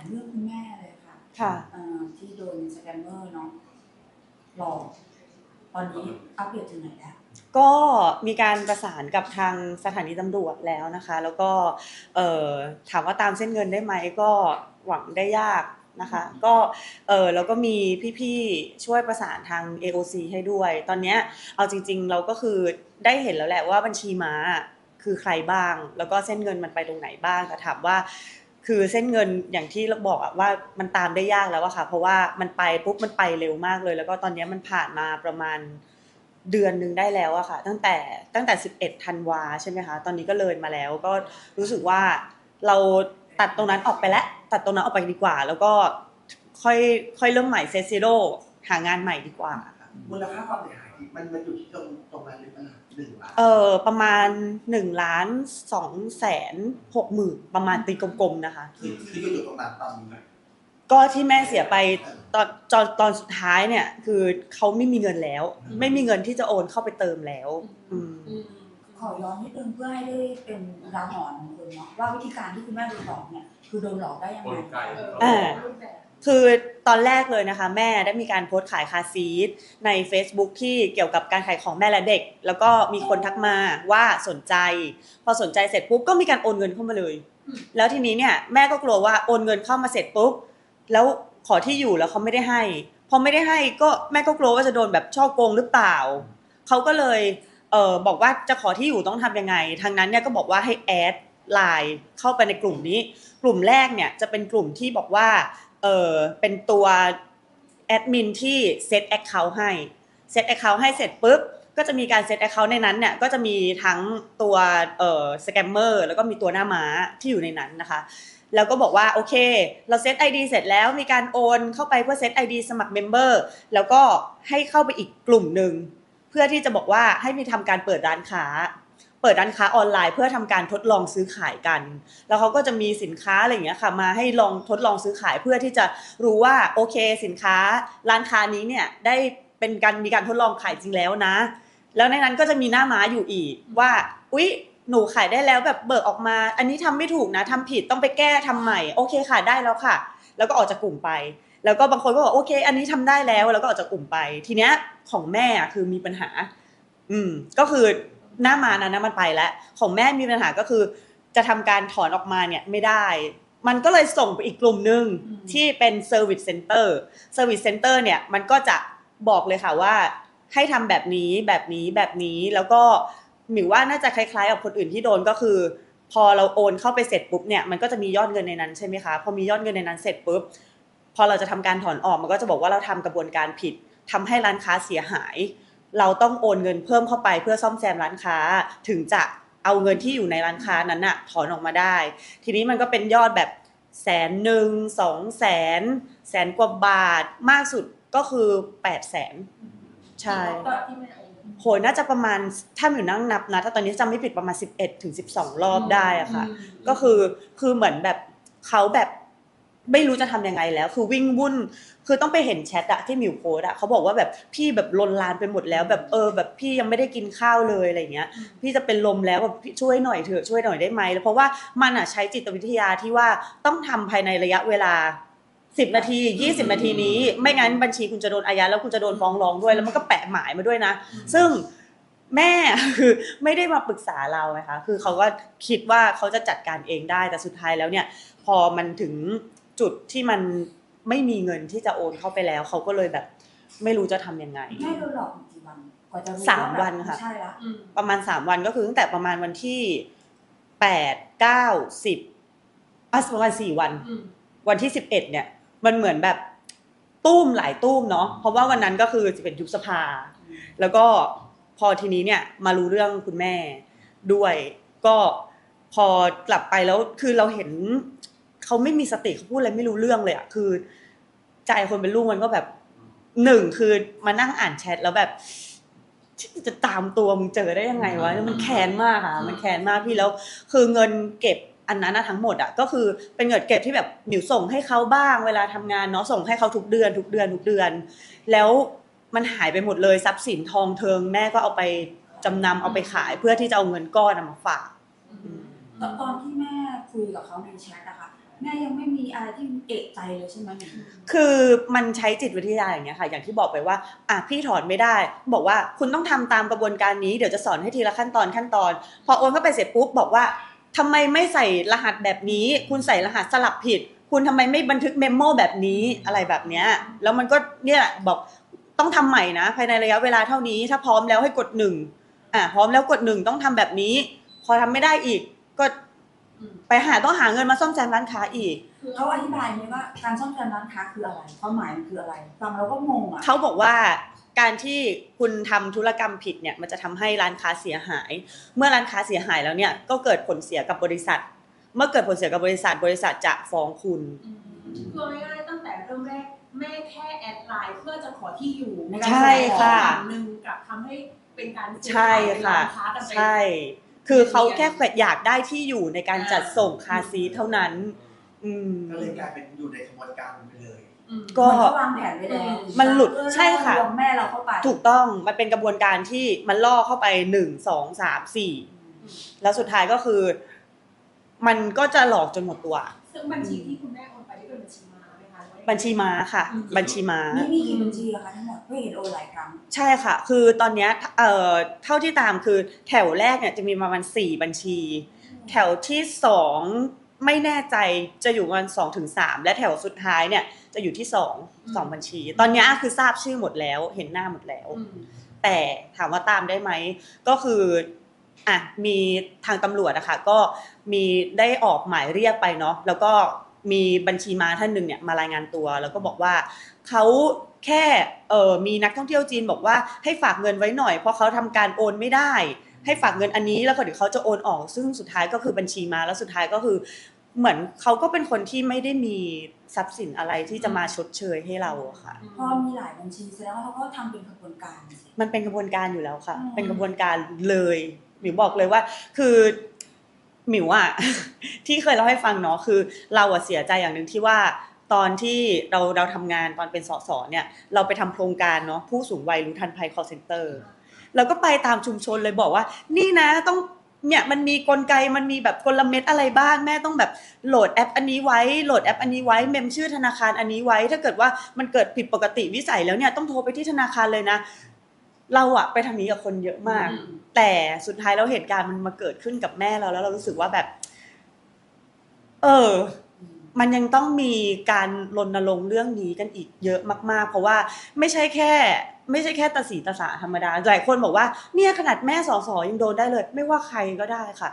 ามเรื่องคุณแม่เลยค่ะค่ะเอ่อที่โดนสแกมเมอร์เนาะหลอกตอนนี้อัปเดตถึงไหนแล้วก็มีการประสานกับทางสถานีตำรวจแล้วนะคะ แล้วก็เอ่อถามว่าตามเส้นเงินได้ไหมก็หวังได้ยากนะคะก็เออแล้วก็มีพี่ๆช่วยประสานทาง AOC ให้ด้วย ตอนเนี้ยเอาจริง ๆ เราก็คือได้เห็นแล้วแหละว่าบัญชีม้าคือใครบ้าง แล้วก็เส้นเงินมันไปตรงไหนบ้างแต่ถามว่า คือเส้นเงินอย่างที่เราบอกอะว่ามันตามได้ยากแล้วอะค่ะ เพราะว่ามันไปปุ๊บมันไปเร็วมากเลย แล้วก็ตอนนี้มันผ่านมาประมาณเดือนหนึ่งได้แล้วอะค่ะ ตั้งแต่ตั้งแต่ 11ธันวาใช่ไหมคะตอนนี้ก็เลยมาแล้ว ก็รู้สึกว่าเราตัดตรงนั้นออกไปแล้ว ตัดตรงนั้นออกไปดีกว่า แล้วก็ค่อยค่อยเริ่มใหม่เซซิโรหางานใหม่ดีกว่าค่ะมูลค่าความเสียหายมันมันอยู่ที่ตรงตรงนั้นหรือเปล่า เออประมาณ1ล้าน2แสน6หมื่นประมาณตีกลมๆนะคะคือคืออยู่ตรงนั้นตอนนี้ก็ที่แม่เสียไปตอนตอนตอนสุดท้ายเนี่ย คือเขาไม่มีเงินแล้ว ไม่มีเงินที่จะโอนเข้าไปเติมแล้ว อืมขอย้อนนิดนึงเพื่อให้ได้เป็นอุทาหรณ์ของคนเนาะว่าวิธีการที่คุณแม่โดนหลอกเนี่ยคือโดนหลอกได้ยังกไงลไกอ่า คือตอนแรกเลยนะคะ แม่ได้มีการโพสต์ขายคาซีทใน Facebook ที่เกี่ยวกับการขายของแม่และเด็ก แล้วก็มีคนทักมาว่าสนใจ พอสนใจเสร็จปุ๊บก็มีการโอนเงินเข้ามาเลย แล้วทีนี้เนี่ยแม่ก็กลัวว่าโอนเงินเข้ามาเสร็จปุ๊บแล้วขอที่อยู่แล้วเขาไม่ได้ให้พอไม่ได้ให้ก็แม่ก็กลัวว่าจะโดนแบบช่อโกงหรือเปล่าเขาก็เลยเออบอกว่าจะขอที่อยู่ต้องทำยังไง ทางนั้นเนี่ยก็บอกว่าให้แอดไลน์เข้าไปในกลุ่มนี้ กลุ่มแรกเนี่ยจะเป็นกลุ่มที่บอกว่า เออเป็นตัวแอดมินที่เซตแอคเคาท์ให้เซตแอคเคาท์ให้เสร็จปุ๊บก็จะมีการเซตแอคเคาท์ในนั้นเนี่ยก็จะมีทั้งตัวเอ่อสแกมเมอร์แล้วก็มีตัวหน้าม้าที่อยู่ในนั้นนะคะแล้วก็บอกว่าโอเค เราเซต ID เสร็จแล้วมีการโอนเข้าไปเพื่อเซต ID สมัครเมมเบอร์แล้วก็ให้เข้าไปอีกกลุ่มหนึ่งเพื่อที่จะบอกว่าให้มีทำการเปิดร้านค้า เปิดร้านค้าออนไลน์เพื่อทำการทดลองซื้อขายกัน แล้วเขาก็จะมีสินค้าอะไรอย่างเงี้ยค่ะ มาให้ลองทดลองซื้อขายเพื่อที่จะรู้ว่าโอเคสินค้าร้านค้านี้เนี่ยได้เป็นการมีการทดลองขายจริงแล้วนะ แล้วในนั้นก็จะมีหน้าม้าอยู่อีกว่าอุ๊ยหนูขายได้แล้วแบบเบิกออกมา อันนี้ทำไม่ถูกนะทำผิดต้องไปแก้ทำใหม่โอเคค่ะได้แล้วค่ะ แล้วก็ออกจากกลุ่มไป แล้วก็บางคนก็บอกโอเค อันนี้ทำได้แล้วแล้วก็ออกจากกลุ่มไป ทีเนี้ยของแม่อะคือมีปัญหา อืมก็คือ หน้ามานั้นนะมันไปแล้ว ของแม่มีปัญหาก็คือ จะทำการถอนออกมาเนี่ยไม่ได้ มันก็เลยส่งไปอีกกลุ่มหนึ่งอืมที่เป็น Service Center Service Center เนี่ยมันก็จะบอกเลยค่ะว่า ให้ทำแบบนี้แบบนี้แบบนี้แล้วก็หมิวว่าน่าจะคล้ายๆกับคนอื่นที่โดนก็คือ พอเราโอนเข้าไปเสร็จปุ๊บเนี่ยมันก็จะมียอดเงินในนั้นใช่ไหมคะพอมียอดเงินในนั้นเสร็จปุ๊บพอเราจะทำการถอนออกมันก็จะบอกว่าเราทำกระบวนการผิดทำให้ร้านค้าเสียหาย เราต้องโอนเงินเพิ่มเข้าไปเพื่อซ่อมแซมร้านค้าถึงจะเอาเงินที่อยู่ในร้านค้านั้นน่ะถอนออกมาได้ ทีนี้มันก็เป็นยอดแบบแสนหนึ่งสองแสนแสนกว่าบาทมากสุดก็คือแปดแสนใช่โหยน่าจะประมาณถ้าอยู่นั่งนับนะถ้าตอนนี้จำไม่ผิดประมาณ 11ถึง12 รอบได้อะค่ะ ก็คือคือเหมือนแบบเขาแบบไม่รู้จะทำยังไงแล้ว คือวิ่งวุ่น คือต้องไปเห็นแชทอะที่มิวโพสอะเขาบอกว่าแบบพี่แบบลนลานไปหมดแล้ว แบบเออแบบพี่ยังไม่ได้กินข้าวเลยอะไรเงี้ย พี่จะเป็นลมแล้วแบบพี่ช่วยหน่อยเถอะช่วยหน่อยได้ไหมแล้วเพราะว่ามันอะใช้จิตวิทยาที่ว่าต้องทำภายในระยะเวลา10นาที20นาทีนี้ ไม่งั้นบัญชีคุณจะโดนอายัดแล้วคุณจะโดนฟ้องร้องด้วยแล้วมันก็แปะหมายมาด้วยนะ ซึ่งแม่คือไม่ได้มาปรึกษาเราไงคะคือเขาก็คิดว่าเขาจะจัดการเองได้แต่สุดท้ายแล้วเนี่ย พอมันถึงจุดที่มัน ไม่มีเงินที่จะโอนเข้าไปแล้ว เขาก็เลยแบบ ไม่รู้จะทำยังไงแม่โดนหลอกกี่วันกว่าจะรู้สามแบบวันค่ะใช่ละประมาณสามวันก็คือตั้งแต่ประมาณวันที่แปดเก้าสิบอะประมาณสี่วัน วันที่สิบเอ็ดเนี่ย มันเหมือนแบบตุ้มหลายตุ้มเนาะเพราะว่าวันนั้นก็คือจะเป็นยุบสภา แล้วก็พอทีนี้เนี่ยมารู้เรื่องคุณแม่ด้วย ก็พอกลับไปแล้วคือเราเห็น เขาไม่มีสติเขาพูดอะไรไม่รู้เรื่องเลยอะคือ ใจคนเป็นลูกมันก็แบบหนึ่งคือมานั่งอ่านแชทแล้วแบบจะตามตัวมึงเจอได้ยังไงวะมันแค้นมากค่ะ มันแค้นมากพี่แล้ว คือเงินเก็บอันนั้นนะทั้งหมดอะก็คือเป็นเงินเก็บที่แบบหมิวส่งให้เขาบ้างเวลาทำงานเนาะส่งให้เขาทุกเดือนทุกเดือนทุกเดือน แล้วมันหายไปหมดเลยทรัพย์สินทองเทิงแม่ก็เอาไปจำนำเอาไปขายเพื่อที่จะเอาเงินก้อนน่ะมาฝากตอนตอนที่แม่คุยกับเขาในแชทอะค่ะ แม่ยังไม่มีอะไรที่เอกใจเลยใช่ไหมคือมันใช้จิตวิทยาอย่างเงี้ยค่ะ อย่างที่บอกไปว่าอะพี่ถอนไม่ได้ บอกว่าคุณต้องทำตามกระบวนการนี้เดี๋ยวจะสอนให้ทีละขั้นตอนขั้นตอน พอโอนเข้าไปเสร็จปุ๊บบอกว่าทำไมไม่ใส่รหัสแบบนี้ คุณใส่รหัสสลับผิด คุณทำไมไม่บันทึกเมมโมแบบนี้อะไรแบบเนี้ยแล้วมันก็เนี่ยบอกต้องทำใหม่นะ ภายในระยะเวลาเท่านี้ถ้าพร้อมแล้วให้กดหนึ่งอะพร้อมแล้วกดหนึ่งต้องทำแบบนี้ พอทำไม่ได้อีกก็ ไปหาต้องหาเงินมาซ่อมแซมร้านค้าอีก เขาอธิบายไหมว่าการซ่อมแซมร้านค้าคืออะไรความหมายมันคืออะไรฟังเราก็งงอะเขาบอกว่าการที่คุณทำธุรกรรมผิดเนี่ยมันจะทำให้ร้านค้าเสียหาย เมื่อร้านค้าเสียหายแล้วเนี่ยก็เกิดผลเสียกับบริษัท เมื่อเกิดผลเสียกับบริษัท บริษัทจะฟ้องคุณคือง่ายๆตั้งแต่เริ่มแรกแม่แค่แอดไลน์เพื่อจะขอที่อยู่ในการใช่ค่ะฝั่งหนึ่งกลับทำให้เป็นการเสียใช่หายในค่ะร้านค้ากันไปใช่ คือเขาแค่อยากได้ที่อยู่ในการจัดส่งคาซีเท่านั้น อืมก็เลยกลายเป็นอยู่ในขบวนการไปเลยอืมก็เหมือนเขาวางแผนไว้แล้วมันหลุดเพื่อใช่ค่ะรวมแม่เราเข้าไปถูกต้องมันเป็นกระบวนการที่มันล่อเข้าไปหนึ่งสองสามสี่แล้วสุดท้ายก็คือ มันก็จะหลอกจนหมดตัว ซึ่งบัญชีที่คุณแม่ บัญชีม้าค่ะอืมบัญชีม้า นี่มีกี่บัญชีอะคะทั้งหมดเพื่อเห็นโอนหลายครั้ง ใช่ค่ะ คือตอนเนี้ยเอ่อเท่าที่ตามคือแถวแรกเนี่ยจะมีประมาณสี่บัญชี แถวที่สองไม่แน่ใจจะอยู่ประมาณสองถึงสามและแถวสุดท้ายเนี่ยจะอยู่ที่สองสองบัญชี ตอนเนี้ยคือทราบชื่อหมดแล้วเห็นหน้าหมดแล้วอืมแต่ถามว่าตามได้ไหมก็คืออะมีทางตำรวจนะคะก็มีได้ออกหมายเรียกไปเนาะแล้วก็ มีบัญชีม้าท่านหนึ่งเนี่ยมารายงานตัว แล้วก็บอกว่าเขาแค่เออมีนักท่องเที่ยวจีนบอกว่าให้ฝากเงินไว้หน่อย เพราะเขาทำการโอนไม่ได้ ให้ฝากเงินอันนี้แล้วก็เดี๋ยวเขาจะโอนออก ซึ่งสุดท้ายก็คือบัญชีม้าแล้วสุดท้ายก็คือ เหมือนเขาก็เป็นคนที่ไม่ได้มีทรัพย์สินอะไรที่จะมาชดเชยให้เราอะค่ะพอมีหลายบัญชีแสดงว่าเขาก็ทำเป็นกระบวนการสิมันเป็นกระบวนการอยู่แล้วค่ะอืมเป็นกระบวนการเลยหมิวบอกเลยว่า คือ หมิวอะที่เคยเล่าให้ฟังเนาะคือ เราอะเสียใจอย่างหนึ่งที่ว่าตอนที่เราเราทำงานตอนเป็นสสเนี่ย เราไปทำโครงการเนาะผู้สูงวัยรู้ทันภัย call center เราก็ไปตามชุมชนเลยบอกว่า นี่นะต้องเนี่ยมันมีกลไกมันมีแบบกลเม็ดอะไรบ้างแม่ต้องแบบโหลดแอป อันนี้ไว้โหลดแอป อันนี้ไว้เมมชื่อธนาคารอันนี้ไว้ ถ้าเกิดว่ามันเกิดผิดปกติวิสัยแล้วเนี่ยต้องโทรไปที่ธนาคารเลยนะ เราอะไปทำนี้กับคนเยอะมากอืมแต่สุดท้ายแล้วเหตุการณ์มันมาเกิดขึ้นกับแม่เราแล้วเรารู้สึกว่าแบบ เออ มันยังต้องมีการรณรงค์เรื่องนี้กันอีกเยอะมาก ๆ เพราะว่าไม่ใช่แค่ ไม่ใช่แค่ตาสีตาสาธรรมดาหลายคนบอกว่าเนี่ยขนาดแม่สอสอยังโดนได้เลย ไม่ว่าใครก็ได้ค่ะ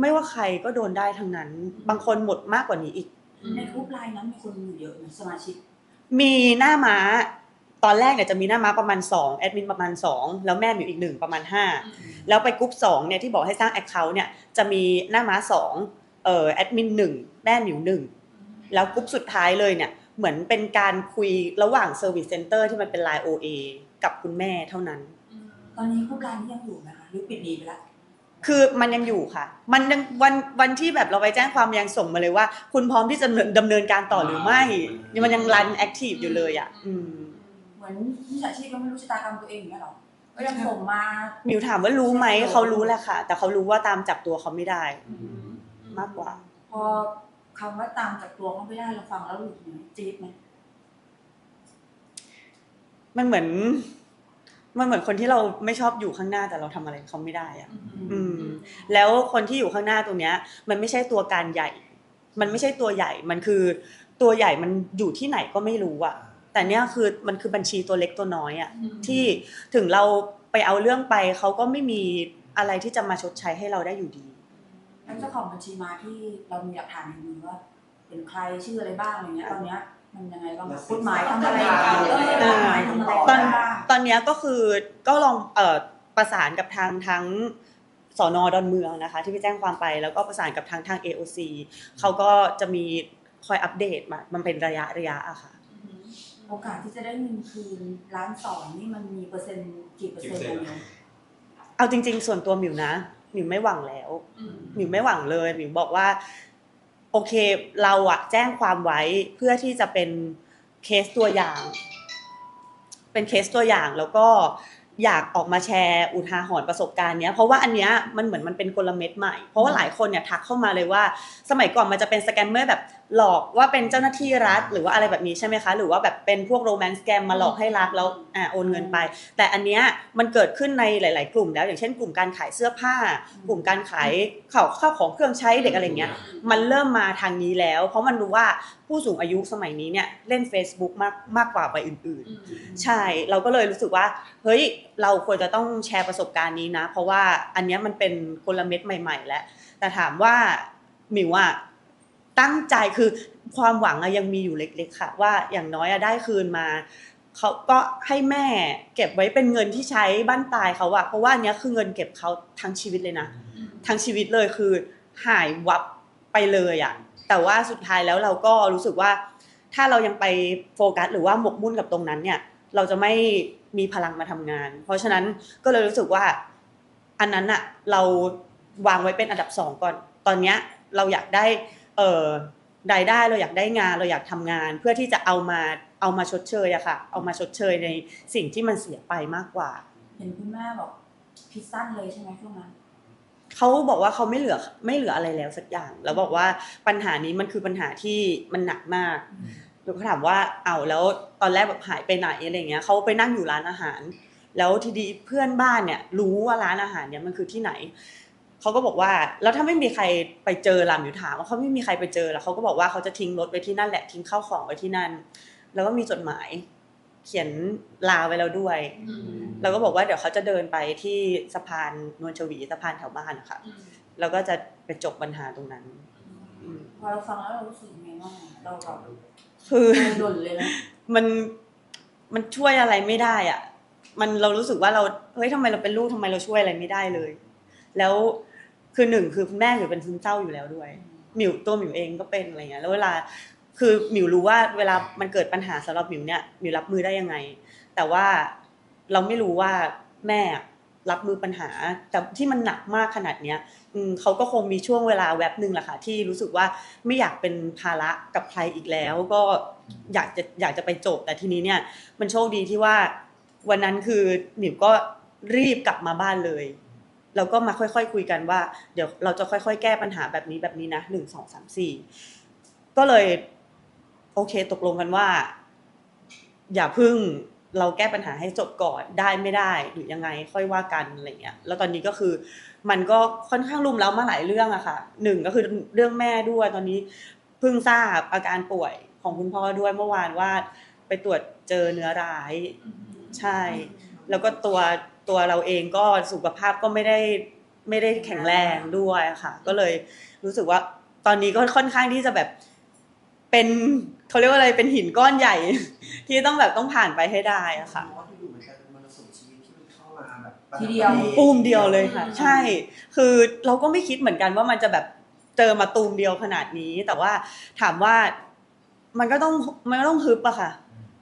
ไม่ว่าใครก็โดนได้ทั้งนั้น บางคนหมดมากกว่านี้อีกในกรุ๊ปไลน์นั้นมีคนอยู่เยอะนะสมาชิก มีหน้าม้า ตอนแรกเนี่ยจะมีหน้าม้าประมาณ2แอดมินประมาณ 2 แล้วแม่มีอีกหนึ่งประมาณ 5 แล้วไปกรุ๊ป2เนี่ยที่บอกให้สร้างแอคเคาท์เนี่ยจะมีหน้าม้า2เอ่อแอดมินหนึ่งแม่หมิวหนึ่งแล้วกรุ๊ปสุดท้ายเลยเนี่ยเหมือนเป็นการคุยระหว่างเซอร์วิสเซ็นเตอร์ที่มันเป็นไลน์ OA กับคุณแม่เท่านั้น ตอนนี้กรุ๊ปไลน์นี้ยังอยู่ไหมคะหรือปิดดีไปแล้วคือมันยังอยู่ค่ะ มันยังวันวันที่แบบเราไปแจ้งความยังส่งมาเลยว่า คุณพร้อมที่จะดำเนินการต่อหรือไม่ มันยังรันแอคทีฟอยู่เลยอะ อืม เหมือนมิจฉาชีพก็ไม่รู้ชะตากรรมตัวเองอย่างเงี้ยหรอก็ยังส่งมามิวถามว่ารู้ไหมเขารู้แหละค่ะ แต่เขารู้ว่าตามจับตัวเขาไม่ได้ มากกว่า พอคำว่าตามจากตัวเขาไม่ได้เราฟังแล้วหลุดไหมจี๊ดไหมมันเหมือน มันเหมือนคนที่เราไม่ชอบอยู่ข้างหน้าแต่เราทำอะไรเขาไม่ได้อะอืม แล้วคนที่อยู่ข้างหน้าตรงเนี้ย มันไม่ใช่ตัวการใหญ่ มันไม่ใช่ตัวใหญ่ มันคือ ตัวใหญ่มันอยู่ที่ไหนก็ไม่รู้อะ แต่เนี้ยคือมันคือบัญชีตัวเล็กตัวน้อยอะที่ถึงเราไปเอาเรื่องไปเขาก็ไม่มีอะไรที่จะมาชดใช้ให้เราได้อยู่ดีแล้วเจ้าของบัญชีมาที่เรามีหลักฐานในมือว่าเป็นใครชื่ออะไรบ้างอะไรเงี้ยตอนเนี้ยมันยังไงบ้างคะกฎหมายทำอะไรเออกฎหมายทำอะไรตอนบ้างตอนเนี้ยก็คือก็ลองเอ่อประสานกับทางทั้งสอนอดอนเมืองนะคะ ที่ไปแจ้งความไปแล้วก็ประสานกับทางทาง AOC เขาก็จะมีคอยอัปเดตมามันเป็นระยะระยะอะค่ะ โอกาสที่จะได้เงินคืนล้านสองนี่มันมีเปอร์เซ็นต์กี่เปอร์เซ็นต์อะไรเงี้ยเอาจริง ๆ ส่วนตัวหมิวนะหมิวไม่หวังแล้วหมิวไม่หวังเลยหมิวบอกว่า โอเคเราอะแจ้งความไว้เพื่อที่จะเป็นเคสตัวอย่าง เป็นเคสตัวอย่างแล้วก็อยากออกมาแชร์อุทาหรณ์ประสบการณ์เนี้ยเพราะว่าอันเนี้ยมันเหมือนมันเป็นกลเม็ดใหม่ เพราะว่าหลายคนเนี่ยทักเข้ามาเลยว่า สมัยก่อนมันจะเป็นสแกมเมอร์แบบ หลอกว่าเป็นเจ้าหน้าที่รัฐหรือว่าอะไรแบบนี้ใช่ไหมคะ หรือว่าแบบเป็นพวกโรแมนต์แกมมาหลอกให้รักแล้วอ่าโอนเงินไป แต่อันเนี้ยมันเกิดขึ้นในหลาย ๆ กลุ่มแล้ว อย่างเช่น กลุ่มการขายเสื้อผ้า กลุ่มการขายข้าวข้าวของเครื่องใช้เด็กอะไรเงี้ยมันเริ่มมาทางนี้แล้ว เพราะมันรู้ว่าผู้สูงอายุสมัยนี้เนี่ยเล่น Facebook มากมากกว่าวัยอื่น ๆ ใช่เราก็เลยรู้สึกว่าเฮ้ยเราควรจะต้องแชร์ประสบการณ์นี้นะ เพราะว่าอันเนี้ยมันเป็นกลเม็ดใหม่ ๆ แล้วแต่ถามว่าหมิวอะ ตั้งใจคือความหวังอะยังมีอยู่เล็ก ๆ ค่ะ ว่าอย่างน้อยอะได้คืนมาเขาก็ให้แม่เก็บไว้เป็นเงินที่ใช้บ้านปลายเขาอะเพราะว่าอันเนี้ยคือเงินเก็บเขาทั้งชีวิตเลยนะทั้งชีวิตเลยคือหายวับไปเลยอะแต่ว่าสุดท้ายแล้วเราก็รู้สึกว่า ถ้าเรายังไปโฟกัส หรือว่าหมกมุ่นกับตรงนั้นเนี่ย เราจะไม่มีพลังมาทำงาน เพราะฉะนั้นก็เลยรู้สึกว่า อันนั้นอะเราวางไว้เป็นอันดับสองก่อน ตอนเนี้ยเราอยากได้ เอ่อรายได้เราอยากได้งานเราอยากทำงาน เพื่อที่จะเอามาเอามาชดเชยอะค่ะ เอามาชดเชยในสิ่งที่มันเสียไปมากกว่า เห็นคุณแม่บอกพิซสั้นเลยใช่ไหมช่วงนั้นเขาบอกว่าเขาไม่เหลือไม่เหลืออะไรแล้วสักอย่าง แล้วบอกว่าปัญหานี้มันคือปัญหาที่มันหนักมากหนูก็ถามว่าเอาแล้วตอนแรกแบบหายไปไหนอะไรเงี้ยเขาไปนั่งอยู่ร้านอาหาร แล้วทีดีเพื่อนบ้านเนี่ยรู้ว่าร้านอาหารเนี่ยมันคือที่ไหน เขาก็บอกว่าแล้วถ้าไม่มีใครไปเจอลำอยู่ถามว่าเขาไม่มีใครไปเจอแล้วเขาก็บอกว่าเขาจะทิ้งรถไว้ที่นั่นแหละทิ้งข้าวของไว้ที่นั่น แล้วก็มีจดหมาย เขียนลาไว้แล้วด้วยแล้วก็บอกว่าเดี๋ยวเขาจะเดินไปที่สะพานนวลชวีสะพานแถวบ้านนะคะแล้วก็จะไปจบปัญหาตรงนั้นอืมพอเราฟังแล้วเรารู้สึกยังไงบ้างเราแบบคือใจหล่นเลยนะมันมันช่วยอะไรไม่ได้อะ มันเรารู้สึกว่าเราเฮ้ยทำไมเราเป็นลูกทำไมเราช่วยอะไรไม่ได้เลย แล้ว คือหนึ่งคือคุณแม่หมิวเป็นซึมเศร้าอยู่แล้วด้วยหมิวตัวหมิวเองก็เป็นอะไรเงี้ยแล้วเวลาคือหมิวรู้ว่าเวลามันเกิดปัญหาสำหรับหมิวเนี่ยหมิวรับมือได้ยังไง แต่ว่าเราไม่รู้ว่าแม่รับมือปัญหาแต่ที่มันหนักมากขนาดเนี้ยอืมเขาก็คงมีช่วงเวลาแวบหนึ่งแหละค่ะที่รู้สึกว่าไม่อยากเป็นภาระกับใครอีกแล้ว ก็อยากจะอยากจะไปจบ แต่ทีนี้เนี่ย มันโชคดีที่ว่าวันนั้นคือหมิวก็รีบกลับมาบ้านเลย แล้วก็มาค่อยๆคุยกันว่า เดี๋ยวเราจะค่อยๆ แก้ปัญหาแบบนี้แบบนี้นะหนึ่งสองสามสี่ก็เลย โอเคตกลงกันว่า อย่าพึ่งเราแก้ปัญหาให้จบก่อนได้ไม่ได้หรือยังไงค่อยว่ากันอะไรเงี้ยแล้วตอนนี้ก็คือ มันก็ค่อนข้างรุมแล้วมาหลายเรื่องอะค่ะหนึ่งก็คือเรื่องแม่ด้วยตอนนี้เพิ่งทราบอาการป่วยของคุณพ่อด้วยเมื่อวานว่า ไปตรวจเจอเนื้อร้าย ใช่ แล้วก็ตัว ตัวเราเองก็สุขภาพก็ไม่ได้ไม่ได้แข็งแรงด้วยค่ะ ก็เลยรู้สึกว่าตอนนี้ก็ค่อนข้างที่จะแบบเป็นเขาเรียกว่าอะไรเป็นหินก้อนใหญ่ ที่ต้องแบบต้องผ่านไปให้ได้อะค่ะเพราะว่าที่อยู่เหมือนกันเป็นมรสุมชีวิตที่มันเข้ามาแบบทีเดียวตูมเดียวเลยค่ะ ใช่ คือเราก็ไม่คิดเหมือนกันว่ามันจะแบบเจอมาตูมเดียวขนาดนี้ แต่ว่าถามว่ามันก็ต้องมันก็ต้องฮึบอะค่ะ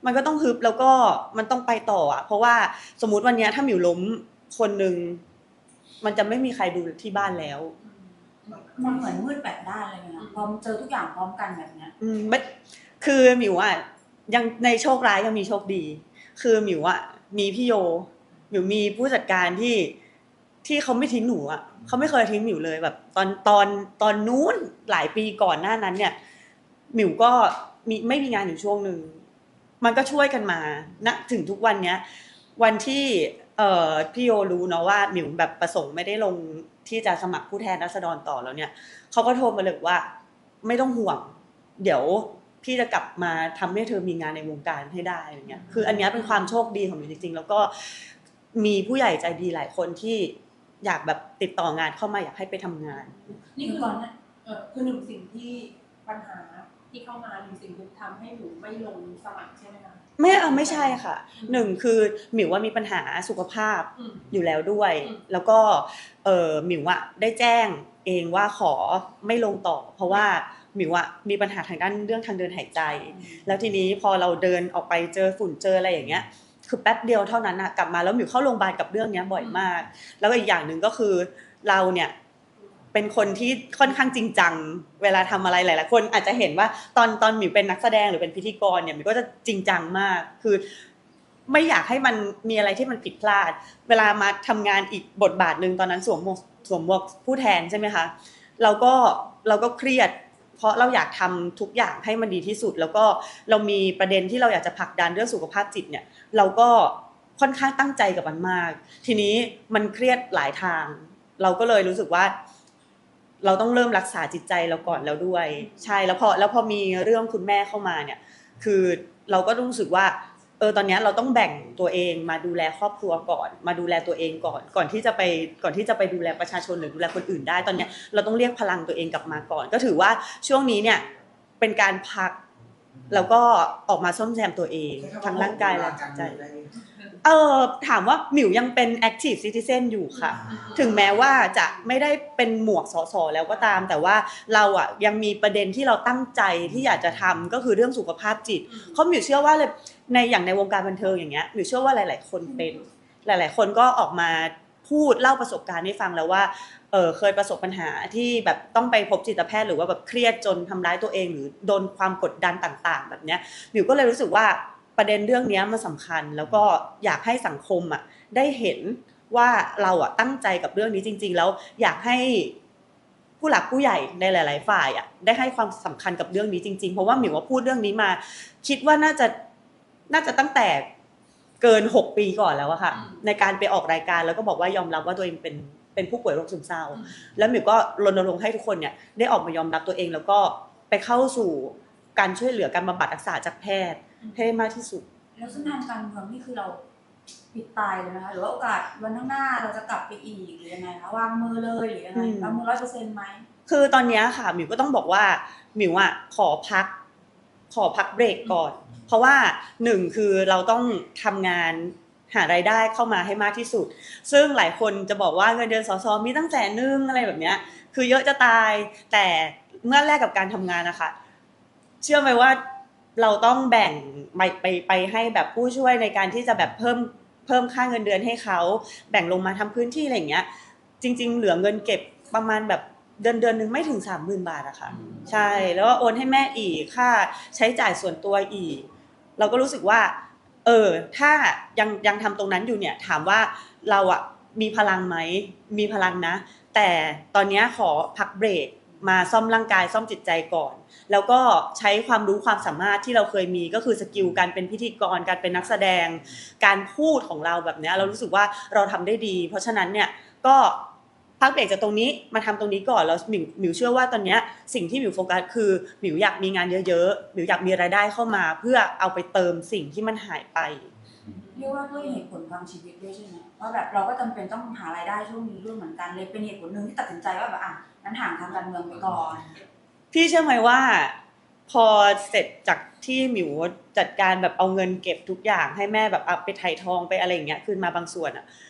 มันก็ต้องฮึบแล้วก็มันต้องไปต่ออะเพราะว่าสมมุติวันเนี้ยถ้าหมิวล้มคนหนึ่งมันจะไม่มีใครดูที่บ้านแล้ว มันเหมือนมืดแปดด้านเลยนะพอเจอทุกอย่างพร้อมกันแบบเนี้ย อืมไม่คือหมิวอะยังในโชคร้ายยังมีโชคดี คือหมิวอะมีพี่โยหมิวมีผู้จัดการที่ที่เขาไม่ทิ้งหนูอะเขาไม่เคยทิ้งหมิวเลยแบบ ตอนตอนตอนนู้นหลายปีก่อนหน้านั้น เนี่ยหมิวก็มีไม่มีงานอยู่ช่วงหนึ่ง มันก็ช่วยกันมาณถึงทุกวันเนี้ยวันที่เอ่อพี่โยรู้เนาะว่าหมิวแบบประสงค์ไม่ได้ลงที่จะสมัครผู้แทนรัษฎรต่อแล้วเนี่ยเขาก็โทรมาเลยว่า ไม่ต้องห่วง เดี๋ยวพี่จะกลับมาทำให้เธอมีงานในวงการให้ได้อะไรเงี้ยคือ อันเนี้ยเป็นความโชคดีของหนูจริงๆ แล้วก็มีผู้ใหญ่ใจดีหลายคนที่อยากแบบติดต่องานเข้ามาอยากให้ไปทำงาน นี่นี่คือก่อนนะเออคือหนึ่งสิ่งที่ปัญหา ที่เข้ามาหนึ่งสิ่งที่ทำให้หนูไม่ลงสมัครใช่ไหมคะไม่เอาไม่ใช่ค่ะหนึ่งคือหมิวว่ามีปัญหาสุขภาพอืมอยู่แล้วด้วยอืมแล้วก็เออหมิวอะได้แจ้งเองว่าขอไม่ลงต่อ เพราะว่าหมิวอะมีปัญหาทางด้านเรื่องทางเดินหายใจ แล้วทีนี้พอเราเดินออกไปเจอฝุ่นเจออะไรอย่างเงี้ย คือแป๊บเดียวเท่านั้นอะกลับมาแล้วหมิวเข้าโรงพยาบาลกับเรื่องเนี้ยบ่อยมาก แล้วก็อีกอย่างหนึ่งก็คือเราเนี่ย เป็นคนที่ค่อนข้างจริงจัง เวลาทำอะไรหลายๆคนอาจจะเห็นว่าตอนตอนหมิวเป็นนักแสดงหรือเป็นพิธีกรเนี่ยหมิวก็จะจริงจังมาก คือ ไม่อยากให้มันมีอะไรที่มันผิดพลาด เวลามาทำงานอีกบทบาทหนึ่งตอนนั้นสวมหมวกสวมหมวกผู้แทนใช่ไหมคะเราก็เราก็เครียด เพราะเราอยากทำทุกอย่างให้มันดีที่สุด แล้วก็เรามีประเด็นที่เราอยากจะผลักดันเรื่องสุขภาพจิตเนี่ย เราก็ค่อนข้างตั้งใจกับมันมาก ทีนี้มันเครียดหลายทาง เราก็เลยรู้สึกว่า เราต้องเริ่มรักษาจิตใจเราก่อนแล้วด้วย ใช่แล้วพอแล้วพอมีเรื่องคุณแม่เข้ามาเนี่ย คือเราก็รู้สึกว่าเออตอนนี้เราต้องแบ่งตัวเองมาดูแลครอบครัวก่อน มาดูแลตัวเองก่อน ก่อนที่จะไปก่อนที่จะไปดูแลประชาชนหรือดูแลคนอื่นได้ตอนนี้เราต้องเรียกพลังตัวเองกลับมาก่อน ก็ถือว่าช่วงนี้เนี่ยเป็นการพัก แล้วก็ออกมาซ่อมแซมตัวเองทั้งร่างกายและจิตใจเออถามว่าหมิวยังเป็น active citizen อยู่ค่ะ ถึงแม้ว่าจะไม่ได้เป็นหมวกสสแล้วก็ตาม แต่ว่าเราอะยังมีประเด็นที่เราตั้งใจที่อยากจะทำก็คือเรื่องสุขภาพจิตเขาะหมิวเชื่อว่าเลยในอย่างในวงการบันเทิงอย่างเงี้ยหมิวเชื่อว่าหลาย ๆ คนเป็น หลาย ๆ คนก็ออกมา พูดเล่าประสบการณ์ให้ฟังแล้วว่าเออเคยประสบปัญหาที่แบบต้องไปพบจิตแพทย์หรือว่าแบบเครียดจนทำร้ายตัวเอง หรือโดนความกดดันต่างๆ แบบเนี้ยหมิวก็เลยรู้สึกว่าประเด็นเรื่องนี้มันสำคัญ แล้วก็อยากให้สังคมอะได้เห็นว่าเราอะตั้งใจกับเรื่องนี้จริง ๆ แล้วอยากให้ผู้หลักผู้ใหญ่ในหลาย ๆ ฝ่ายอะได้ให้ความสำคัญกับเรื่องนี้จริง ๆ เพราะว่าหมิวว่าพูดเรื่องนี้มา คิดว่าน่าจะน่าจะตั้งแต่ เกินหกปีก่อนแล้วอะค่ะ ในการไปออกรายการแล้วก็บอกว่ายอมรับว่าตัวเองเป็นเป็นผู้ป่วยโรคซึมเศร้า แล้วหมิวก็รณรงค์ให้ทุกคนเนี่ยได้ออกมายอมรับตัวเองแล้วก็ไปเข้าสู่การช่วยเหลือการบำบัดรักษาจากแพทย์ให้ได้มากที่สุด แล้วเส้นทางการเมืองนี่คือเราปิดตายเลยนะคะหรือว่าโอกาสวันข้างหน้าเราจะกลับไปอีกหรือยังไงคะวางมือเลยหรือยังไงอืมวางมือร้อยเปอร์เซ็นต์ไหมคือตอนเนี้ยค่ะหมิวก็ต้องบอกว่าหมิวอะขอพัก ขอพักเบรกก่อน เพราะว่าหนึ่งคือเราต้องทำงานหารายได้เข้ามาให้มากที่สุด ซึ่งหลายคนจะบอกว่าเงินเดือนสอสอมีตั้งแสนนึงอะไรแบบเนี้ย คือเยอะจะตาย แต่เมื่อแลกกับการทำงานนะคะ เชื่อไหมว่าเราต้องแบ่งไปไปไปให้แบบผู้ช่วยในการที่จะแบบเพิ่มเพิ่มค่าเงินเดือนให้เขา แบ่งลงมาทำพื้นที่อะไรอย่างเงี้ย จริง ๆ เหลือเงินเก็บประมาณแบบเดือนเดือนหนึ่งไม่ถึงสามหมื่นบาทอะค่ะ ใช่ แล้วก็โอนให้แม่อีกค่าใช้จ่ายส่วนตัวอีก เราก็รู้สึกว่า เออ ถ้ายังยังทำตรงนั้นอยู่เนี่ย ถามว่าเราอะมีพลังไหม มีพลังนะ แต่ตอนเนี้ยขอพักเบรกมาซ่อมร่างกายซ่อมจิตใจก่อน แล้วก็ใช้ความรู้ความสามารถที่เราเคยมีก็คือสกิลการเป็นพิธีกร การเป็นนักแสดง การพูดของเราแบบเนี้ยเรารู้สึกว่าเราทำได้ดี เพราะฉะนั้นเนี่ยก็ พักเบรกจากตรงนี้มาทำตรงนี้ก่อนแล้วหมิวหมิวเชื่อว่าตอนเนี้ยสิ่งที่หมิวโฟกัสคือหมิวอยากมีงานเยอะๆหมิวอยากมีรายได้เข้ามา เพื่อเอาไปเติมสิ่งที่มันหายไปเรียกว่าด้วยเหตุผลทางชีวิตด้วยใช่ไหมว่าแบบเราก็จำเป็นต้องหารายได้ช่วงนี้ด้วยเหมือนกันเลยเป็นเหตุผลหนึ่งที่ตัดสินใจว่าแบบอะนั้นห่างทางการเมืองไปก่อนพี่เชื่อไหมว่า พอเสร็จจากที่หมิวจัดการแบบเอาเงินเก็บทุกอย่างให้แม่แบบเอาไปไถ่ทองไปอะไรอย่างเงี้ยคืนมาบางส่วนอะห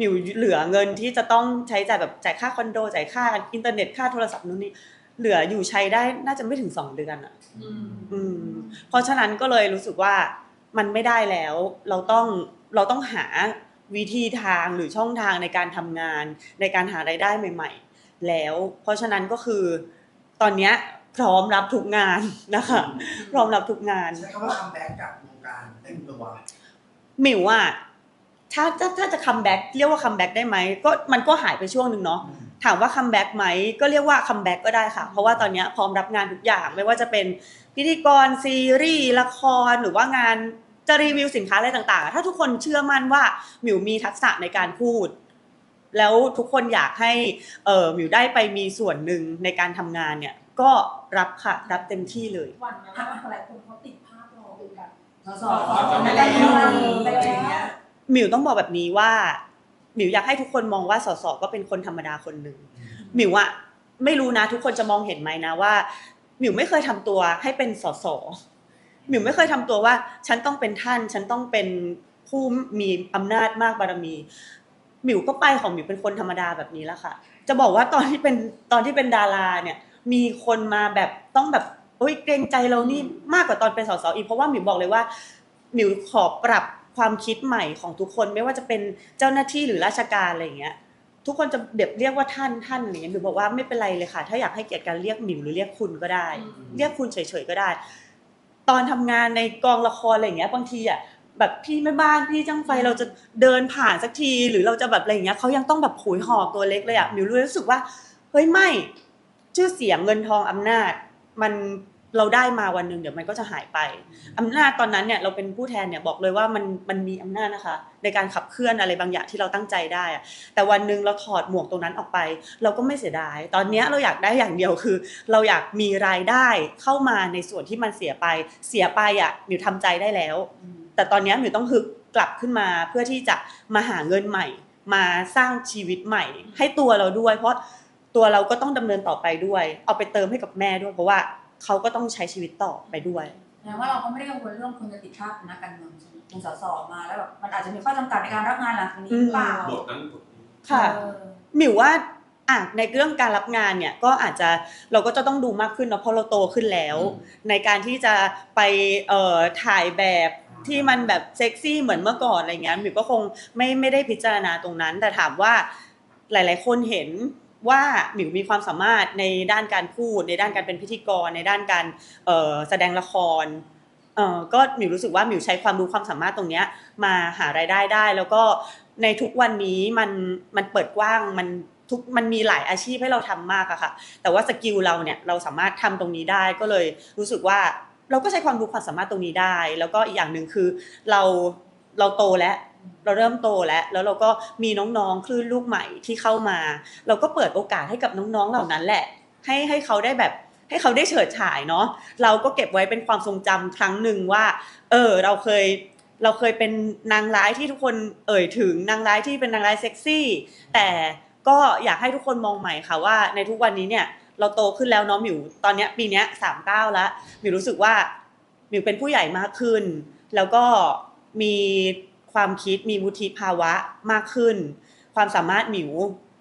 มิวเหลือเงินที่จะต้องใช้จ่ายแบบจ่ายค่าคอนโดจ่ายค่าอินเทอร์เน็ตค่าโทรศัพท์นู่นนี่เหลืออยู่ใช้ได้น่าจะไม่ถึงสองเดือนอะอืมอืมเพราะฉะนั้นก็เลยรู้สึกว่ามันไม่ได้แล้ว เราต้องเราต้องหาวิธีทางหรือช่องทางในการทำงาน ในการหารายได้ใหม่ ๆ แล้ว เพราะฉะนั้นก็คือ ตอนเนี้ยพร้อมรับทุกงานนะคะพร้อมรับทุกงานใช้คำว่าคัมแบ็กกับวงการเต็มตัวหมิวอะ ถ้าถ้าถ้าจะคัมแบ็กเรียกว่าคัมแบ็กได้ไหมก็มันก็หายไปช่วงหนึ่งเนาะถามว่าคัมแบ็กไหมก็เรียกว่าคัมแบ็กก็ได้ค่ะ เพราะว่าตอนเนี้ยพร้อมรับงานทุกอย่างไม่ว่าจะเป็นพิธีกรซีรีส์ละครหรือว่างานจะรีวิวสินค้าอะไรต่างๆ ถ้าทุกคนเชื่อมั่นว่าหมิวมีทักษะในการพูด แล้วทุกคนอยากให้เออหมิวได้ไปมีส่วนหนึ่งในการทำงานเนี่ย ก็รับค่ะ รับเต็มที่เลยหวันนะว่าหลายคนเขาติดภาพเราเป็นแบบสสไม่ไม่ได้ได้อยู่ไปแล้ว หมิวต้องบอกแบบนี้ว่าหมิวอยากให้ทุกคนมองว่าสสก็เป็นคนธรรมดาคนหนึ่งหมิวอะไม่รู้นะ ทุกคนจะมองเห็นไหมนะว่าหมิวไม่เคยทำตัวให้เป็นสสหมิวไม่เคยทำตัวว่า ฉันต้องเป็นท่าน ฉันต้องเป็นผู้มีอำนาจมากบารมีหมิวก็ไปของหมิวเป็นคนธรรมดาแบบนี้แล้วค่ะ จะบอกว่าตอนที่เป็นตอนที่เป็นดาราเนี่ย มีคนมาแบบต้องแบบโอ้ยเกรงใจเรานี่มากกว่าตอนเป็นสสอีกเพราะว่าหมิวบอกเลยว่าหมิวขอปรับ ความคิดใหม่ของทุกคนไม่ว่าจะเป็นเจ้าหน้าที่หรือราชการอะไรอย่างเงี้ยทุกคนจะแบบเรียกว่าท่านท่านอะไรเงี้ยหมิวบอกว่าไม่เป็นไรเลยค่ะ ถ้าอยากให้เกียรติการเรียกหมิวหรือเรียกคุณก็ได้ เรียกคุณเฉยๆก็ได้ ตอนทำงานในกองละครอะไรอย่างเงี้ยบางทีอะแบบพี่แม่บ้านพี่จ้างไฟเราจะเดินผ่านสักที หรือเราจะแบบอะไรอย่างเงี้ยเขายังต้องแบบผุยหอบตัวเล็กเลยอะหมิวรู้สึกว่าเฮ้ยไม่ ชื่อเสียงเงินทองอำนาจ มัน เราได้มาวันหนึ่งเดี๋ยวมันก็จะหายไป อำนาจตอนนั้นเนี่ยเราเป็นผู้แทนเนี่ยบอกเลยว่ามันมันมีอำนาจนะคะ ในการขับเคลื่อนอะไรบางอย่างที่เราตั้งใจได้อะแต่วันหนึ่งเราถอดหมวกตรงนั้นออกไป เราก็ไม่เสียดาย ตอนนี้เราอยากได้อย่างเดียวคือ เราอยากมีรายได้เข้ามาในส่วนที่มันเสียไปเสียไปอะหมิวทำใจได้แล้ว แต่ตอนนี้หมิวต้องฮึกกลับขึ้นมาเพื่อที่จะมาหาเงินใหม่ มาสร้างชีวิตใหม่ ให้ตัวเราด้วย เพราะตัวเราก็ต้องดำเนินต่อไปด้วย เอาไปเติมให้กับแม่ด้วยเพราะว่า เขาก็ต้องใช้ชีวิตต่อไปด้วยแสดงว่าเราก็ไม่ได้กังวลเรื่องคนจะติดภาพเป็นนักการเมืองใช่ไหมเป็นสสมาแล้วแบบมันอาจจะมีข้อจำกัดในการรับงานหลังจากนี้หรือเปล่าบทนั้นบทนี้ค่ะเออหมิวว่าอะในเรื่องการรับงานเนี่ยก็อาจจะเราก็จะต้องดูมากขึ้นเนาะเพราะเราโตขึ้นแล้ว ในการที่จะไปเอ่อถ่ายแบบที่มันแบบเซ็กซี่เหมือนเมื่อก่อนอะไรเงี้ยหมิวก็คงไม่ไม่ได้พิจารณาตรงนั้น แต่ถามว่าหลาย ๆ คนเห็น ว่าหมิวมีความสามารถในด้านการพูด ในด้านการเป็นพิธีกร ในด้านการแสดงละครก็หมิวรู้สึกว่าหมิวใช้ความรู้ความสามารถตรงนี้มาหารายได้ได้ แล้วก็ในทุกวันนี้มันมันเปิดกว้างมันทุกมันมีหลายอาชีพให้เราทำมากอะค่ะ แต่ว่าสกิลเราเนี่ยเราสามารถทำตรงนี้ได้ก็เลยรู้สึกว่าเราก็ใช้ความรู้ความสามารถตรงนี้ได้ แล้วก็อีกอย่างหนึ่งคือเราเราโตแล้ว เราเริ่มโตแล้วแล้วเราก็มีน้องๆคลื่นลูกใหม่ที่เข้ามา เราก็เปิดโอกาสให้กับน้องๆเหล่านั้นแหละ ให้ให้เขาได้แบบให้เขาได้เฉิดฉายเนาะเราก็เก็บไว้เป็นความทรงจำครั้งหนึ่งว่า เออ เราเคยเราเคยเป็นนางร้ายที่ทุกคนเอ่ยถึงนางร้ายที่เป็นนางร้ายเซ็กซี่ แต่ก็อยากให้ทุกคนมองใหม่ค่ะว่า ในทุกวันนี้เนี่ยเราโตขึ้นแล้วเนาะหมิวตอนเนี้ยปีเนี้ยสามเก้าแล้วหมิวรู้สึกว่าหมิวเป็นผู้ใหญ่มากขึ้น แล้วก็มี ความคิดมีวุฒิภาวะมากขึ้น ความสามารถหมิว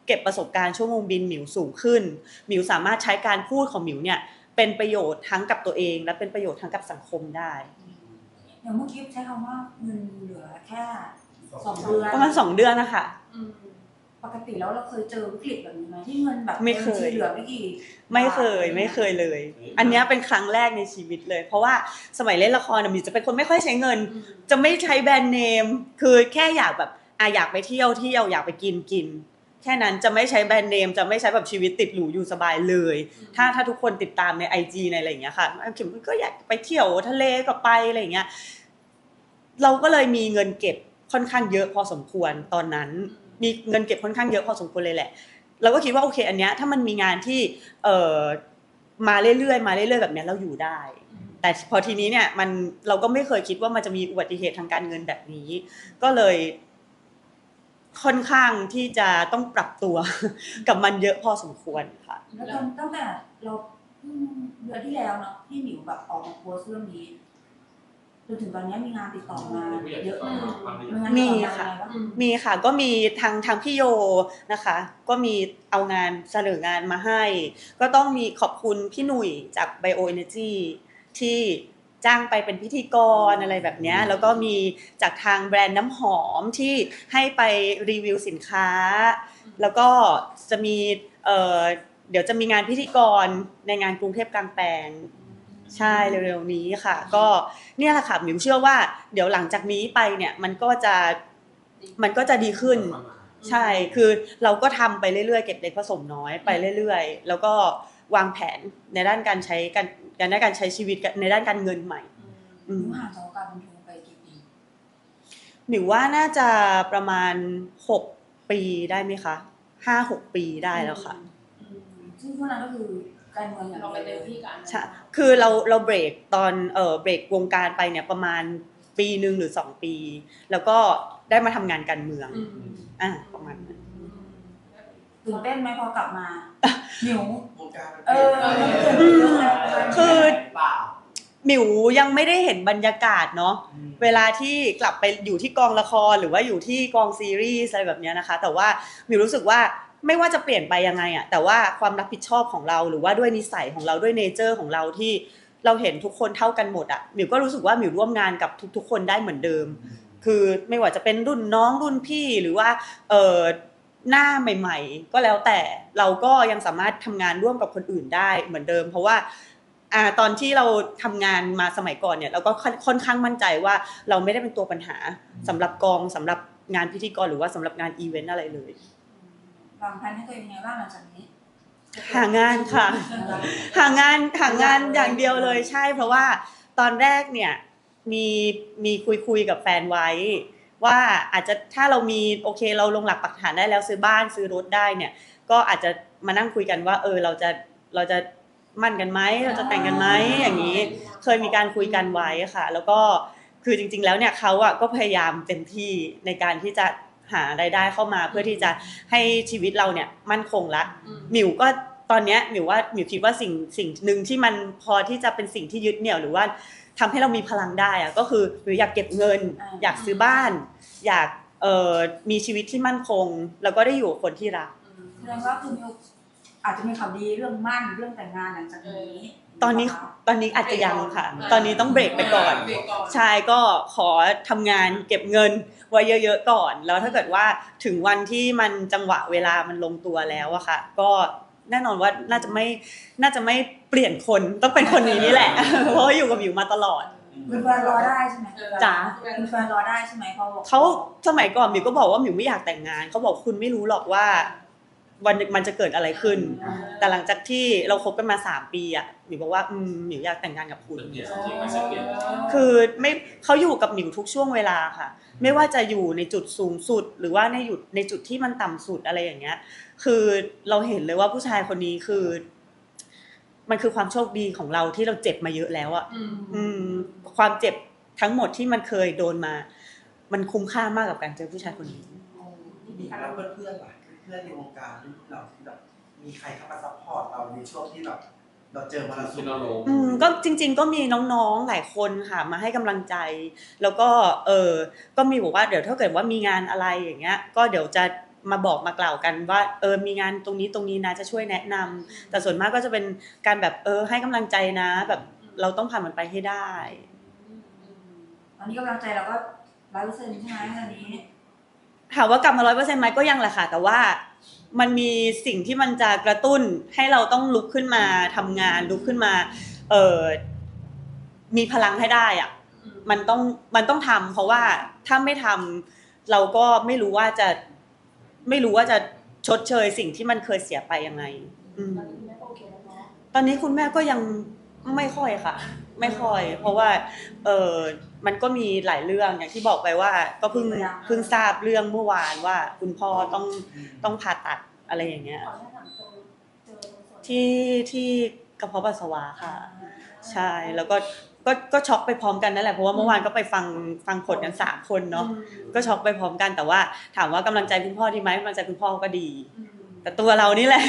เก็บประสบการณ์ชั่วโมงบินหมิวสูงขึ้น หมิวสามารถใช้การพูดของหมิวเนี่ยเป็นประโยชน์ทั้งกับตัวเอง และเป็นประโยชน์ทั้งกับสังคมได้ อย่างเมื่อกี้ใช้คำว่าเงินเหลือแค่สองเดือนประมาณสองเดือนนะคะอืม ปกติแล้วเราเคยเจอวิกฤตแบบนี้ไหมที่เงินแบบไม่เคยบัญชีเหลือไม่กี่ไม่เคยไม่เคยเลย อันเนี้ยเป็นครั้งแรกในชีวิตเลย เพราะว่าสมัยเล่นละครน่ะหมิวจะเป็นคนไม่ค่อยใช้เงิน อืมจะไม่ใช้แบรนด์เนม คือแค่อยากแบบอะอยากไปเที่ยวเที่ยวอยากไปกินกิน แค่นั้นจะไม่ใช้แบรนด์เนม จะไม่ใช้แบบชีวิตติดหรูอยู่สบายเลย ถ้าถ้าทุกคนติดตามใน IG ในอะไรอย่างเงี้ยค่ะเข็มก็อยากไปเที่ยวทะเลก็ไปอะไรอย่างเงี้ย เราก็เลยมีเงินเก็บค่อนข้างเยอะพอสมควรตอนนั้นมี มีเงินเก็บค่อนข้างเยอะพอสมควรเลยแหละ เราก็คิดว่าโอเค อันเนี้ยถ้ามันมีงานที่เอ่อมาเรื่อยๆมาเรื่อยๆแบบเนี้ยเราอยู่ได้ แต่พอทีนี้เนี่ยมันเราก็ไม่เคยคิดว่ามันจะมีอุบัติเหตุทางการเงินแบบนี้ ก็เลยค่อนข้างที่จะต้องปรับตัว กับมันเยอะพอสมควรค่ะแล้วตั้งแต่เราเพิ่งเดือนที่แล้วเนาะที่หมิวแบบออกมาโพสต์เรื่องนี้ จนถึงตอนนี้มีงานติดต่อมาเยอะมากงานติดต่อมามียังค่ะไงบ้างอืมมีค่ะก็มีทางทางพี่โยนะคะ ก็มีเอางานเสนองานมาให้ ก็ต้องมีขอบคุณพี่หนุ่ยจาก Bio Energy ที่จ้างไปเป็นพิธีกรอะไรแบบเนี้ยแล้วก็มีจากทางแบรนด์น้ำหอมที่ให้ไปรีวิวสินค้า แล้วก็จะมีเอ่อเดี๋ยวจะมีงานพิธีกรในงานกรุงเทพกลางแปลง ใช่เร็วๆนี้ค่ะ ก็เนี่ยแหละค่ะหมิวเชื่อว่า เดี๋ยวหลังจากนี้ไปเนี่ยมันก็จะมันก็จะดีขึ้น ใช่คือเราก็ทำไปเรื่อยๆเก็บเล็กผสมน้อยไปเรื่อยๆ แล้วก็วางแผนในด้านการใช้การในด้านการใช้ชีวิตในด้านการเงินใหม่หมิวห่างจากวงการบันเทิงไปกี่ปีหมิวว่าน่าจะประมาณหกปีได้ไหมคะห้าหกปีได้แล้วค่ะอืมซึ่งพวกนั้นก็คือ การเมืองอย่างเราไปเดียวเร็วเลยที่กันใช่คือเราเราเบรกตอนเออเบรกวงการไปเนี่ยประมาณปีหนึ่งหรือสองปี แล้วก็ได้มาทำงานการเมืองอืมอะประมาณนั้นตื่นเต้นไหมพอกลับมาหมิววงการมันเออเปลี่ยนเรื่องอะไรคือเปล่าหมิวยังไม่ได้เห็นบรรยากาศเนาะเวลาที่กลับไปอยู่ที่กองละครหรือว่าอยู่ที่กองซีรีส์อะไรแบบเนี้ยนะคะ แต่ว่าหมิวรู้สึกว่า ไม่ว่าจะเปลี่ยนไปยังไงอะแต่ว่าความรับผิดชอบของเราหรือว่าด้วยนิสัยของเราด้วยเนเจอร์ของเราที่เราเห็นทุกคนเท่ากันหมดอะหมิวก็รู้สึกว่าหมิวร่วมงานกับทุก ๆ คนได้เหมือนเดิม คือไม่ว่าจะเป็นรุ่นน้องรุ่นพี่หรือว่าเออหน้าใหม่ ๆ ก็แล้วแต่เราก็ยังสามารถทำงานร่วมกับคนอื่นได้เหมือนเดิม เพราะว่าอ่าตอนที่เราทำงานมาสมัยก่อนเนี่ย เราก็ค่อนค่อนข้างมั่นใจว่าเราไม่ได้เป็นตัวปัญหาสำหรับกองสำหรับงานพิธีกรหรือว่าสำหรับงานอีเวนต์อะไรเลย วางแผนให้ตัวเองยังไงบ้างหลังจากนี้ หางานค่ะ หางานหางานอย่างเดียวเลยใช่ เพราะว่าตอนแรกเนี่ยมีมีคุยคุยกับแฟนไว้ ว่าอาจจะถ้าเรามีโอเค เราลงหลักปักฐานได้แล้วซื้อบ้านซื้อรถได้เนี่ย ก็อาจจะมานั่งคุยกันว่า เออเราจะเราจะมั่นกันไหมเราจะแต่งกันไหมอย่างนี้ เคยมีการคุยกันไว้ค่ะ แล้วก็คือจริง ๆ แล้วเนี่ยเขาอะก็พยายามเต็มที่ในการที่จะ หารายได้เข้ามาเพื่อที่จะให้ชีวิตเราเนี่ยมั่นคงละอืมหมิวก็ตอนเนี้ยหมิวว่าหมิวคิดว่าสิ่งสิ่งหนึ่งที่มันพอที่จะเป็นสิ่งที่ยึดเหนี่ยวหรือว่าทำให้เรามีพลังได้อะก็คือหมิวอยากเก็บเงินอ่าอยากซื้อบ้าน อยากเอ่อมีชีวิตที่มั่นคง แล้วก็ได้อยู่กับคนที่รักแสดงว่าคือมิวอาจจะมีข่าวดีเรื่องมั่นเรื่องแต่งงานหลังจากนี้ ตอนนี้ตอนนี้อาจจะยังค่ะ ตอนนี้ต้องเบรกไปก่อนเบรกก่อนใช่ก็ขอทำงานเก็บเงินไว้เยอะๆก่อน แล้วถ้าเกิดว่าถึงวันที่มันจังหวะเวลามันลงตัวแล้วอะค่ะ ก็แน่นอนว่าน่าจะไม่น่าจะไม่เปลี่ยนคนต้องเป็นคนนี้นี่แหละ เพราะว่าอยู่กับอยู่มาตลอดคุณแฟนรอได้ใช่ไหมจ๋าคุณแฟนรอได้ใช่ไหมเขาบอกเขาสมัยก่อนหมิวก็บอกว่าหมิวไม่อยากแต่งงานเขาบอกคุณไม่รู้หรอกว่า วันหนึ่งมันจะเกิดอะไรขึ้นอ่าแต่หลังจากที่เราคบกันมาสามปีอะหมิวบอกว่าอืมหมิวอยากแต่งงานกับคุณเปลี่ยนจริงไม่ใช่เปลี่ยนคือไม่เขาอยู่กับหมิวทุกช่วงเวลาค่ะ ไม่ว่าจะอยู่ในจุดสูงสุด หรือว่าในอยู่ในจุดที่มันต่ำสุดอะไรอย่างเงี้ย คือเราเห็นเลยว่าผู้ชายคนนี้คือ มันคือความโชคดีของเราที่เราเจ็บมาเยอะแล้วอะอืมอืม ความเจ็บทั้งหมดที่มันเคยโดนมา มันคุ้มค่ามากกับการเจอผู้ชายคนนี้มีแล้วเพื่อนๆล่ะ เพื่อนๆในวงการรุ่นเราที่แบบมีใครเข้ามาซัพพอร์ตเราในช่วงที่แบบเราเจอมรสุที่มเราลงอืมก็จริง ๆ ก็มีน้องๆหลายคนค่ะมาให้กำลังใจ แล้วก็เออก็มีบอกว่าเดี๋ยวถ้าเกิดว่ามีงานอะไรอย่างเงี้ย ก็เดี๋ยวจะมาบอกมากล่าวกันว่าเออมีงานตรงนี้ตรงนี้นะจะช่วยแนะนำแต่ส่วนมากก็จะเป็นการแบบเออให้กำลังใจนะ แบบเราต้องผ่านมันไปให้ได้ ตอนนี้กำลังใจเราก็ร้อยเปอร์เซ็นต์ใช่ไหมตอนนี้ ถามว่ากลับมาร้อยเปอร์เซ็นต์ไหมก็ยังแหละค่ะ แต่ว่ามันมีสิ่งที่มันจะกระตุ้นให้เราต้องลุกขึ้นมาทำงานลุกขึ้นมา เออมีพลังให้ได้อะมันต้องมันต้องทำเพราะว่าถ้าไม่ทำเราก็ไม่รู้ว่าจะไม่รู้ว่าจะชดเชยสิ่งที่มันเคยเสียไปยังไง อืมตอนนี้คุณแม่ก็ยังไม่ค่อยค่ะ ไม่ค่อย เพราะว่าเออมันก็มีหลายเรื่องอย่างที่บอกไปว่า ก็เพิ่งเพิ่งทราบเรื่องเมื่อวานว่า คุณพ่อต้องต้องผ่าตัดอะไรอย่างเงี้ยที่ที่กระเพาะปัสสาวะค่ะ ใช่แล้วก็ก็ก็ช็อกไปพร้อมกันนั่นแหละเพราะว่าเมื่อวานก็ไปฟังฟังผลกันสามคนเนาะก็ช็อกไปพร้อมกันแต่ว่า ถามว่ากำลังใจคุณพ่อดีไหมกำลังใจคุณพ่อก็ดี แต่ตัวเรานี่แหละ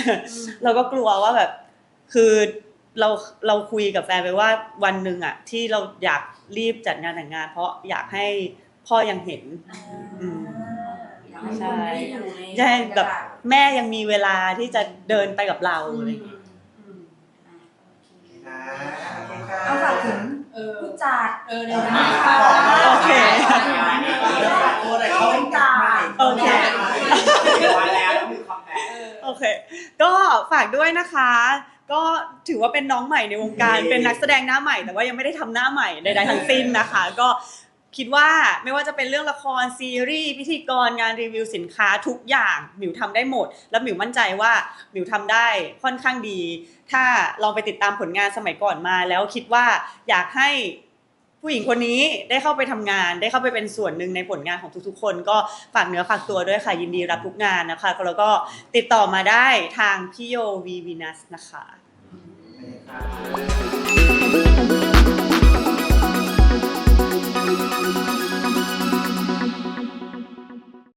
เราก็กลัวว่าแบบ คือ เราเราคุยกับแฟนไปว่าวันหนึ่งอะ ที่เราอยากรีบจัดงานแต่งงาน เพราะอยากให้พ่อยังเห็น อืมอยากให้คนได้อยู่ในใช่แบบแม่ยังมีเวลาที่จะเดินไปกับเราอะไรอย่างเงี้ยอ่าเอาฝากถึงเออผู้จัดเออในนะนี้คะโอเคตัวไหนเขาเป็นกาโอเคมาแล้วมีคำแปลโอเค ก็ฝากด้วยนะคะ ก็ถือว่าเป็นน้องใหม่ในวงการเป็นนักแสดงหน้าใหม่ แต่ว่ายังไม่ได้ทำหน้าใหม่ใดๆทั้งสิ้นนะคะ ก็คิดว่าไม่ว่าจะเป็นเรื่องละครซีรีส์พิธีกรงานรีวิวสินค้าทุกอย่างหมิวทำได้หมด แล้วหมิวมั่นใจว่าหมิวทำได้ค่อนข้างดี ถ้าลองไปติดตามผลงานสมัยก่อนมา แล้วคิดว่าอยากให้ ผู้หญิงคนนี้ได้เข้าไปทำงาน ได้เข้าไปเป็นส่วนหนึ่งในผลงานของทุกๆ คนก็ฝากเนื้อฝากตัวด้วยค่ะ ยินดีรับทุกงานนะคะแล้วก็ติดต่อมาได้ทางพี่โยวีวีนัสนะคะค่ะ